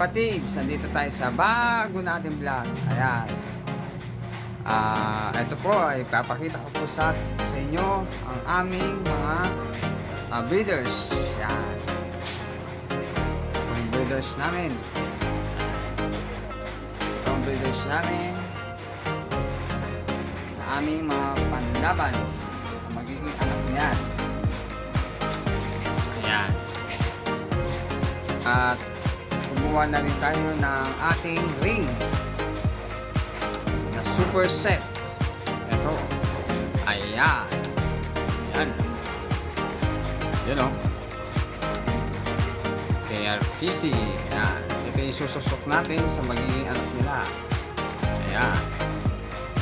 Kapatids, nandito tayo sa bago nating vlog. Ayan. Ah, ito po ay papakita ko po sa, sa inyo ang aming mga ah, breeders. Ayan. Ang breeders namin. Ito ang breeders namin. Na aming mga panlaban. Ang magiging anak niyan. Kumuha na rin tayo ng ating ring na super set. Ito. Ayan. Ayan. Yun o. KRPC. Ayan. Ito yung isususok natin sa magiging anak nila. Ayan.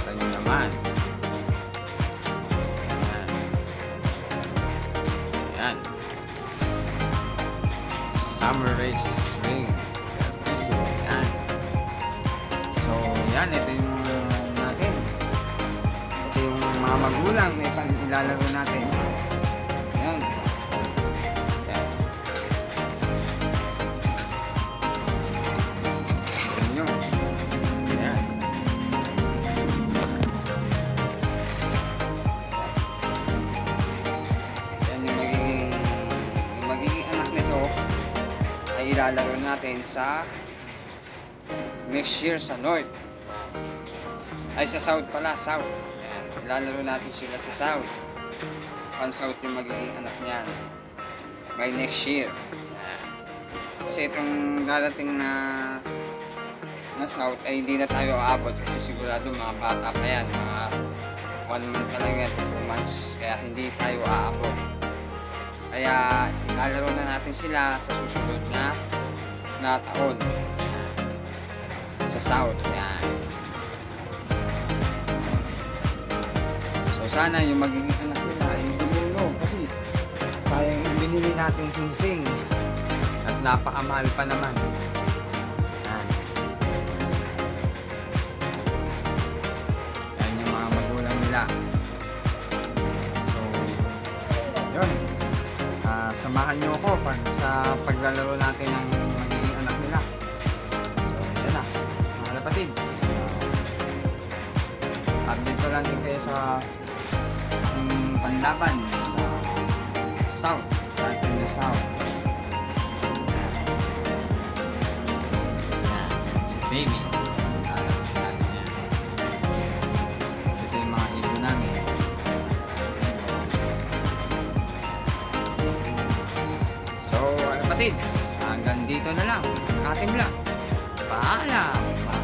Ito nyo naman. Ayan. Ayan. Summer Race Ring. Yan. Ito yung natin. Ito yung mga magulang na ipang ilalaro natin. Yan. Yan. Yan yun. Yan yung magiging, yung magiging anak nito ay ilalaro natin sa next year sa North. Ay, sa South pala, South. Ayan, ilalaro natin sila sa South. Pan South yung magiging anak niyan. By next year. Ayan. Kasi itong darating na na South ay hindi na tayo aabot kasi sigurado mga bata pa yan. Mga 1 month pa lang yan, 2 months. Kaya hindi tayo aabot. Kaya ilalaro na natin sila sa susunod na na taon sa South. Yan. Sana yung magiging anak nila ay dumulo kasi sayang yung binili natin singsing at napakamahal pa naman. Yan. Yan yung mga magulang nila. So, yun. Ah, samahan niyo ako pa, sa paglalaro natin ng magiging anak nila. So, yan na. Mga kapatids. Uh, update ko lang din kayo sa panlaban sa South. Sa ating na South. Yan. Si Baby. So, ano? Hanggang dito na lang. Ang ating vlog. Paalam!